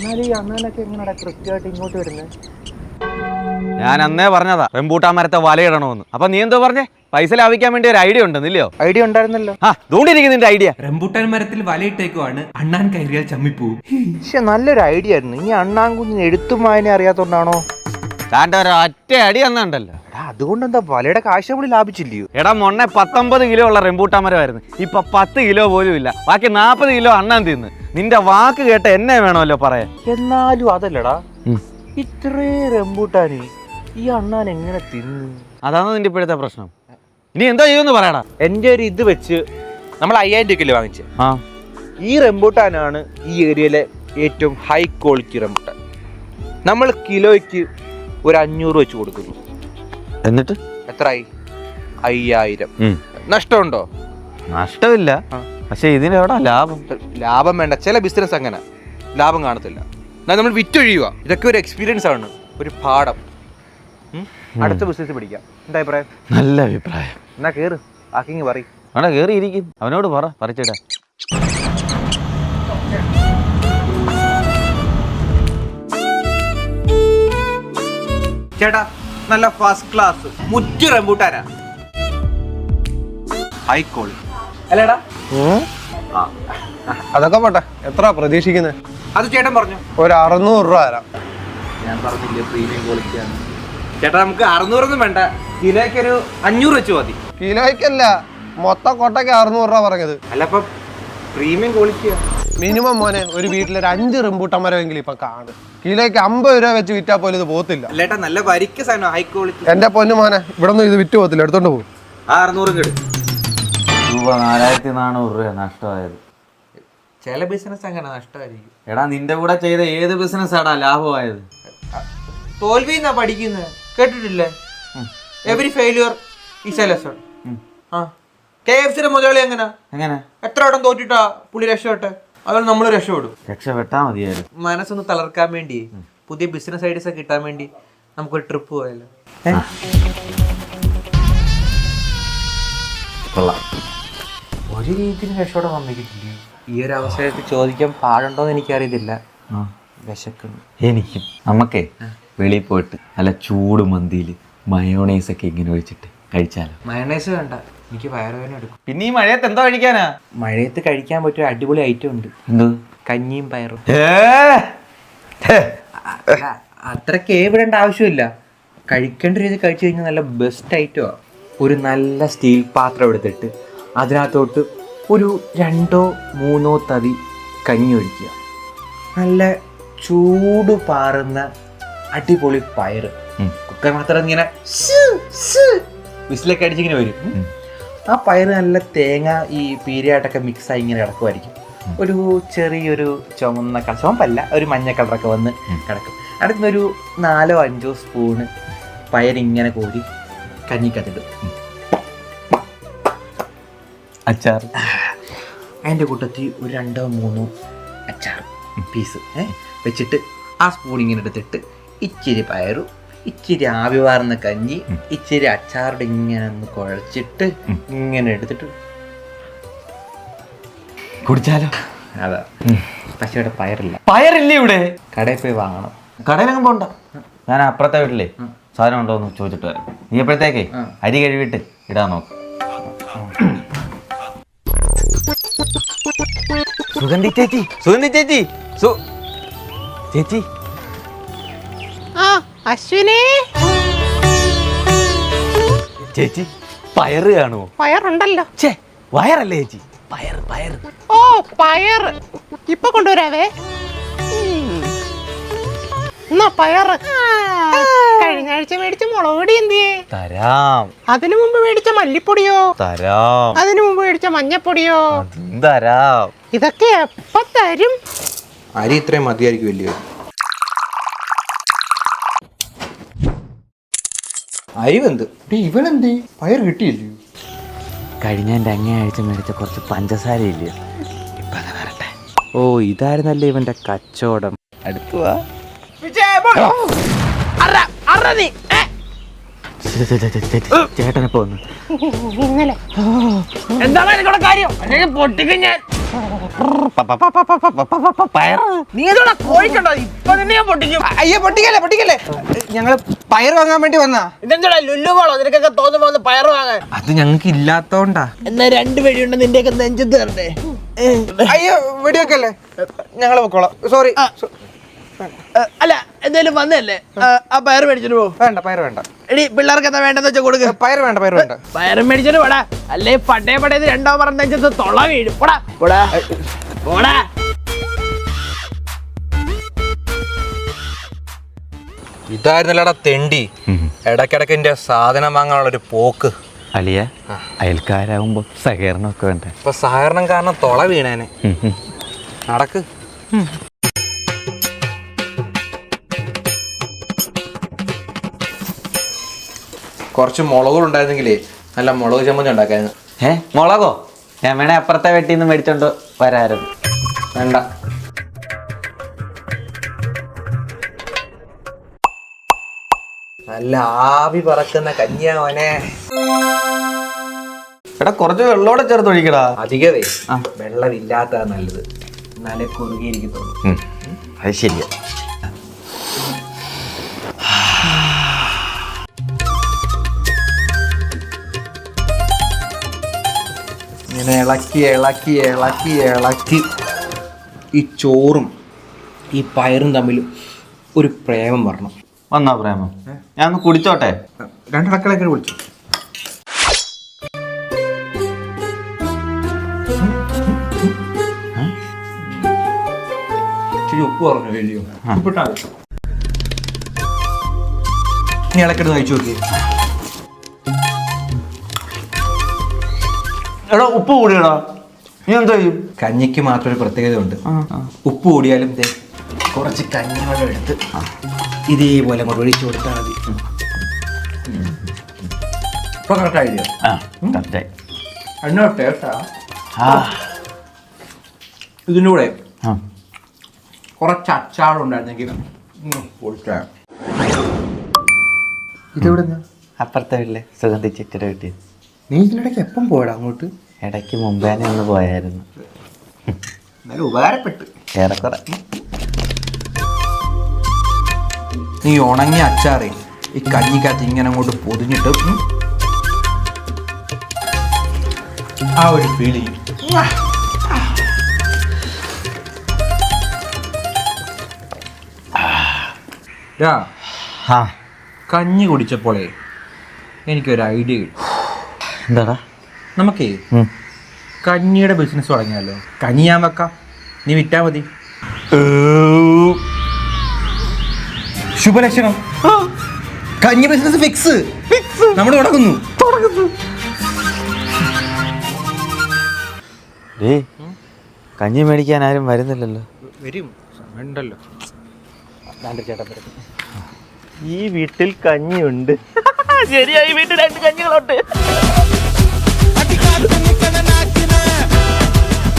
എന്നാലും ഈ അണ്ണനൊക്കെ എങ്ങനെയാ കൃത്യമായിട്ട് ഇങ്ങോട്ട് വരുന്നത് ഞാൻ അന്നേ പറഞ്ഞതാ റംബൂട്ടാൻ മരത്തെ വലയിടണമെന്ന്. അപ്പൊ നീ എന്തോ പറഞ്ഞേ? പൈസ ലാഭിക്കാൻ വേണ്ടി ഒരു ഐഡിയ ഉണ്ടെന്നില്ലയോ ഐഡിയ ഉണ്ടായിരുന്നല്ലോ. ആ ദൂണ്ടിരിക്കും നിന്റെ ഐഡിയ. റംബൂട്ടാൻ മരത്തിൽ വലയിട്ടേക്കുവാണ് അണ്ണാൻ കയറിയാൽ ചമ്മിപ്പോവും. പക്ഷെ നല്ലൊരു ഐഡിയ ആയിരുന്നു. ഇനി അണ്ണാൻ കുഞ്ഞിന് എഴുത്തും വായന അറിയാത്തോണ്ടാണോ? താന്റെ ഒരു ഒറ്റ അടി എന്നുണ്ടല്ലോ എടാ അതുകൊണ്ട് എന്താ വലയുടെ കാശ് നമ്മൾ ലാഭിച്ചില്ലയോ എടാ മൊണ്ണെ പത്തൊമ്പത് കിലോ ഉള്ള റംബൂട്ടാൻ മരമായിരുന്നു ഇപ്പൊ പത്ത് കിലോ പോലും ഇല്ല. ബാക്കി നാൽപ്പത് കിലോ അണ്ണാൻ തിന്ന്. നിന്റെ വാക്ക് കേട്ട് എന്നെ വേണമല്ലോ പറയാൻ. എന്നാലും അതല്ലടാ. ഇത്രേ റെമ്പൂട്ടാന് ഈ അണ്ണാൻ എങ്ങനെ തിന്നു? അതാണ് നിന്റെ ഇപ്പോഴത്തെ പ്രശ്നം. ഇനി എന്താ ചെയ്യുമെന്ന് പറയടാ. എന്റെ ഒരു ഇത് വെച്ച് നമ്മൾ അയ്യായിരം രൂപയ്ക്കല്ലേ വാങ്ങിച്ചേ? ആ. ഈ റെമ്പൂട്ടാനാണ് ഈ ഏരിയയിലെ ഏറ്റവും ഹൈ ക്വാളിറ്റി റെമ്പൂട്ടാൻ നമ്മൾ കിലോയ്ക്ക് ഒരു അഞ്ഞൂറ് വെച്ച് കൊടുക്കുന്നു. എന്നിട്ട്? എത്രയായി അയ്യായിരം. നഷ്ടമുണ്ടോ? നഷ്ടമില്ല. പക്ഷേ എവിടെ ലാഭം? ലാഭം വേണ്ട. ചില ബിസിനസ് അങ്ങനെ. ലാഭം കാണത്തില്ല. എന്നാൽ നമ്മൾ വിറ്റൊഴിയുക. ഇതൊക്കെ ഒരു എക്സ്പീരിയൻസ് ആണ്. ഒരു പാഠം. അടുത്ത ബിസിനസ് പിടിക്കാം എന്താ അഭിപ്രായം? നല്ല അഭിപ്രായം. എന്നാ കേറ്. ആക്കിങ് പറയും. അവിടെ കയറിയിരിക്കും അവനോട് പറ പറിച്ചിടാ. ചേട്ടാ നല്ല ഫസ്റ്റ് ക്ലാസ് മുറ്റ റംബൂട്ടാനാ. ഹൈ അല്ലേടാ? അതൊക്കെ പോട്ടെ. എത്ര പ്രതീക്ഷിക്കുന്നത് അത് ചേട്ടൻ പറഞ്ഞു. ഒരു അറുന്നൂറ് രൂപ തരാം. ഞാൻ പറഞ്ഞില്ലേ പ്രീമിയം ക്വാളിറ്റിയാണ് ചേട്ടാ നമുക്ക് അറുന്നൂറൊന്നും വേണ്ട. കിലോയ്ക്ക് ഒരു അഞ്ഞൂറ് വെച്ച് മതി. കിലോയ്ക്കല്ല. മൊത്തം കൊട്ടയ്ക്ക് അറുന്നൂറ് രൂപ പറഞ്ഞത്. അല്ല അപ്പൊ പ്രീമിയം ക്വാളിറ്റിയാണ് മിനിമം മോനെ ഒരു വീട്ടിലൊരു അഞ്ച് റിമ്പൂട്ടൻ മരമെങ്കിലും ഇപ്പൊ കാണും. കിലോയ്ക്ക് അമ്പത് രൂപ വെച്ച് വിറ്റാ പോലും ഇത് പോത്തില്ല അല്ലേട്ടാ നല്ല വരിക്ക സാധനം ഹൈ ക്വാളിറ്റി എന്റെ പൊന്നു മോനെ ഇവിടെ ഒന്നും ഇത് വിറ്റ് പോത്തില്ല എടുത്തോണ്ട് പോകും ആ അറുന്നൂറും രൂപ നാലായിരത്തി നാനൂറ് രൂപ നഷ്ടമായത്. ചില ബിസിനസ് അങ്ങനെ നഷ്ടമായിരിക്കും. എടാ നിന്റെ കൂടെ ചെയ്ത ഏത് ബിസിനസ് ആടാ ലാഭമായത്? തോൽവി എന്നാ പഠിക്കുന്നത് കേട്ടിട്ടില്ലേ? Every failure is a lesson ആ. കെ എഫ് സിയുടെ മുതലാളി എങ്ങനെ? എങ്ങനെ? എത്ര വട്ടം തോറ്റിട്ടാ പുള്ളി രക്ഷപ്പെട്ടെ? അതുകൊണ്ട് നമ്മൾ രക്ഷപ്പെടും. രക്ഷപ്പെട്ടാ മതിയായിരുന്നു. മനസ്സൊന്ന് തളർക്കാൻ വേണ്ടി പുതിയ ബിസിനസ് ഐഡിയസ് ഒക്കെ കിട്ടാൻ വേണ്ടി നമുക്കൊരു ട്രിപ്പ് പോയാലോ? കൊള്ളാം. ഒരു രീതിയിൽ രക്ഷപ്പെടാൻ വന്നിട്ടില്ല ഈ ഒരു അവസരത്തിൽ ചോദിക്കാൻ പാടുണ്ടോ എന്ന് എനിക്കറിയത്തില്ല. വിശക്കുന്നു. എനിക്കും. നമുക്കേ വെളിയിൽ പോയിട്ട് നല്ല ചൂട് മന്തിയിൽ മയോണൈസ് ഒക്കെ ഇങ്ങനെ ഒഴിച്ചിട്ട് കഴിച്ചാലോ? മയോണൈസ് വേണ്ട. എനിക്ക് വയറുവേദന എടുക്കും. പിന്നെ ഈ മഴയത്ത് എന്താ കഴിക്കാനാ? മഴയത്ത് കഴിക്കാൻ പറ്റിയ അടിപൊളി ഐറ്റം ഉണ്ട്. എന്ത്? കഞ്ഞിയും പയറും. അത്രയ്ക്ക് അത്രയ്ക്ക് ഏവിടേണ്ട ആവശ്യമില്ല. കഴിക്കേണ്ട രീതി കഴിച്ചു കഴിഞ്ഞാൽ നല്ല ബെസ്റ്റ് ഐറ്റമാണ് ഒരു നല്ല സ്റ്റീൽ പാത്രം എടുത്തിട്ട് അതിനകത്തോട്ട് ഒരു രണ്ടോ മൂന്നോ തവി കഞ്ഞി ഒഴിക്കുക. നല്ല ചൂട് പാറുന്ന അടിപൊളി പയറ്. കുക്കർ മാത്രം ഇങ്ങനെ വിസിലൊക്കെ അടിച്ചിങ്ങനെ വരും. ആ പയറ് നല്ല തേങ്ങ ഈ പീരിയായിട്ടൊക്കെ മിക്സായി ഇങ്ങനെ കിടക്കുമായിരിക്കും ഒരു ചെറിയൊരു ചുമന്ന കളർ ചുമപ്പല്ല ഒരു മഞ്ഞ കളറൊക്കെ വന്ന് കിടക്കും. അടുത്തുനിന്ന് ഒരു നാലോ അഞ്ചോ സ്പൂണ് പയറിങ്ങനെ കോരി കഞ്ഞിക്കത്തിടും അച്ചാർ. അതിന്റെ കൂട്ടത്തിൽ ഒരു രണ്ടോ മൂന്നോ അച്ചാർ പീസ് വെച്ചിട്ട് ആ സ്പൂൺ ഇങ്ങനെ എടുത്തിട്ട് ഇച്ചിരി പയറും ഇച്ചിരി ആവി വാർന്ന കഞ്ഞി ഇച്ചിരി അച്ചാറുടെ ഇങ്ങനെ ഒന്ന് കുഴച്ചിട്ട് ഇങ്ങനെ എടുത്തിട്ട് കുടിച്ചാലോ? അതാ. പക്ഷെ ഇവിടെ പയറില്ല. പയറില്ല ഇവിടെ? കടയിൽ പോയി വാങ്ങണം. കടയിലങ്ങും പോണ്ട. ഞാൻ അപ്പുറത്തെ വീട്ടിലേ സാധനം ഉണ്ടോ എന്ന് ചോദിച്ചിട്ട് വരാം. നീ എപ്പോഴത്തേക്കേ? അരി കഴുകിയിട്ട് ഇടാൻ നോക്ക്. സുഗന്ധി ചേച്ചി സുഗന്ധി ചേച്ചി സു ചേച്ചി. അശ്വിനി? ചേച്ചി പയറ് കാണുമോ? പയറുണ്ടല്ലോ. ഛേ വയറല്ലേ ചേച്ചി? പയർ പയർ ഓ പയർ ഇപ്പൊ കൊണ്ടുവരാവേ. എന്നാ പയറ്. കഴിഞ്ഞ ആഴ്ച മേടിച്ച മുളക് പൊടി എന്തിയേ? തരാം. അതിനു മുമ്പ് മേടിച്ച മല്ലിപ്പൊടിയോ? തരാം. അതിനു മുമ്പ് മേടിച്ച മഞ്ഞപ്പൊടിയോ? തരാം. ഇതൊക്കെ എപ്പ തരും? അരി ഇത്രയും മതിയായിരിക്കും വലിയ. അരി ഇവനെന്ത് പയർ കിട്ടിയില്ലയോ കഴിഞ്ഞ എന്റെ അങ്ങേ ആഴ്ച മേടിച്ച കുറച്ച് പഞ്ചസാര ഇല്ലയോ ഇപ്പൊ അത് വരട്ടെ. ഓ ഇതായിരുന്നല്ലേ ഇവന്റെ കച്ചവടം. ഇന്നലെ എന്താണ് കാര്യം? അല്ലെങ്കിൽ ഞാൻ. പൊട്ടിക്കും. അയ്യോ പൊട്ടിക്കല്ലേ പൊട്ടിക്കല്ലേ? ഞങ്ങൾ പയർ വാങ്ങാൻ വേണ്ടി വന്നാ. ഇതെന്താ ലുല്ലു പോളോ നിനക്കൊക്കെ തോന്നുമ്പോ ഒന്ന് പയർ വാങ്ങാൻ. അത് ഞങ്ങൾക്ക് ഇല്ലാത്തോണ്ടാ. എന്നാ രണ്ട് വെടിയുണ്ട് നിന്റെയൊക്കെ നെഞ്ചത്ത് തരണ്ടേ അയ്യോ വെടിയൊക്കെ അല്ലേ ഞങ്ങൾ പൊക്കോളാം. സോറി അല്ല എന്തായാലും വന്നല്ലേ ആ പയർ മേടിച്ചിട്ട് പോ. വേണ്ട പയർ വേണ്ട. എടി പിള്ളേർക്ക് എന്താ വേണ്ടെന്ന് വെച്ചാൽ കൊടുക്ക. പയർ വേണ്ട പയർ വേണ്ട. പയർ മേടിച്ചിട്ട് പോടാ. അല്ലേ പട്ടേ പടേത് രണ്ടോ പറഞ്ഞ നെഞ്ചത്ത് തൊള വീഴും. പോടാ പോടാ. പോടാ. ഇതായിരുന്നല്ലടാ തെണ്ടി. ഇടയ്ക്കിടയ്ക്ക് എന്റെ സാധനം വാങ്ങാനുള്ള ഒരു പോക്ക് അലിയ അയൽക്കാരാകുമ്പോ സഹകരണമൊക്കെ വേണ്ട? ഇപ്പൊ സഹകരണം കാരണം തൊള വീണേനെ. നടക്ക്. കുറച്ച് മുളകുകൾ ഉണ്ടായിരുന്നെങ്കിലേ നല്ല മുളക് ചമ്മന്തി ഉണ്ടാക്കായിരുന്നു. ഏ മുളകോ? ഞാൻ വേണേ അപ്പുറത്തെ വെട്ടിൽ നിന്ന് മേടിച്ചോണ്ട് വരായിരുന്നു. വേണ്ട. നല്ല ആവി പറക്കുന്ന കഞ്ഞിയാവനെ എടാ കുറച്ച് വെള്ളോടെ ചേർത്ത് ഒഴിക്കടാ. അധികവേ വെള്ളമില്ലാത്ത നല്ലത്. എന്നാലേ കുറുകിയിരിക്കത്തുള്ളൂ അത് ശരിയാ. ഇങ്ങനെ ഇളക്കി ഇളക്കി ഇളക്കി ഇളക്കി. ഈ ചോറും ഈ പയറും തമ്മിൽ ഒരു പ്രേമം വരണം. വന്നാ പ്രേമം. ഞാൻ ഒന്ന് കുടിച്ചോട്ടെ? രണ്ടിളക്കളൊക്കെ കുടിച്ചു? ഉപ്പ് പറഞ്ഞു. ഇനി ഇളക്കെടുത്ത് കഴിച്ചു നോക്കി എടാ ഉപ്പ് കൂടിയടാ. നീ എന്താ ചെയ്യും? കഞ്ഞിക്ക് മാത്രം ഒരു പ്രത്യേകതയുണ്ട് ഉപ്പ് കൂടിയാലും ദേ കുറച്ച് കഞ്ഞിവെള്ളം എടുത്ത് ഇതേപോലെ അങ്ങോട്ട് ഒഴിച്ചു കൊടുത്താൽ മതി. ഇപ്പൊ കറക്റ്റ് ഐഡിയ ആ കറക്റ്റായി അതിനോ ടേസ്റ്റാ ആ. ഇതിന്റെ കൂടെ ആ. കുറച്ച് അച്ചാറുണ്ടായിരുന്നെങ്കിൽ പൊളിച്ചാ. ഇതെവിടെ അപ്പുറത്തെ വീട്ടിലെ സുഗന്ധി കിട്ടിയത് നീ ഇതിനിടയ്ക്ക് എപ്പം പോയടാ അങ്ങോട്ട്? ഇടയ്ക്ക് മുമ്പേനെ ഒന്ന് പോയായിരുന്നു. എന്നാലും ഉപകാരപ്പെട്ട്. ഏറെക്കുറെ. നീ ഉണങ്ങിയ അച്ചാറേ ഈ കഞ്ഞിക്കകത്ത് ഇങ്ങനെ അങ്ങോട്ട് പൊതിഞ്ഞിട്ട് ഉം. ആ ഒരു ഫീലിംഗ് ആ. കഞ്ഞി കുടിച്ചപ്പോളേ എനിക്കൊരു ഐഡിയ കിട്ടി. എന്താടാ? നമുക്കേ. കഞ്ഞിയുടെ ബിസിനസ് തുടങ്ങിയാലോ? കഞ്ഞി ഞാൻ വെക്കാം. നീ വിറ്റാ മതി. ശുഭലക്ഷണം. കഞ്ഞി ബിസിനസ് ഫിക്സ് നമ്മൾ തുടങ്ങുന്നു. ഡേ കഞ്ഞി മേടിക്കാൻ ആരും വരുന്നില്ലല്ലോ. വരും. സമയമുണ്ടല്ലോ. ഈ വീട്ടിൽ കഞ്ഞിയുണ്ട്. ശരിയായി വീട്ടിൽ രണ്ട് കഞ്ഞികളുണ്ട്.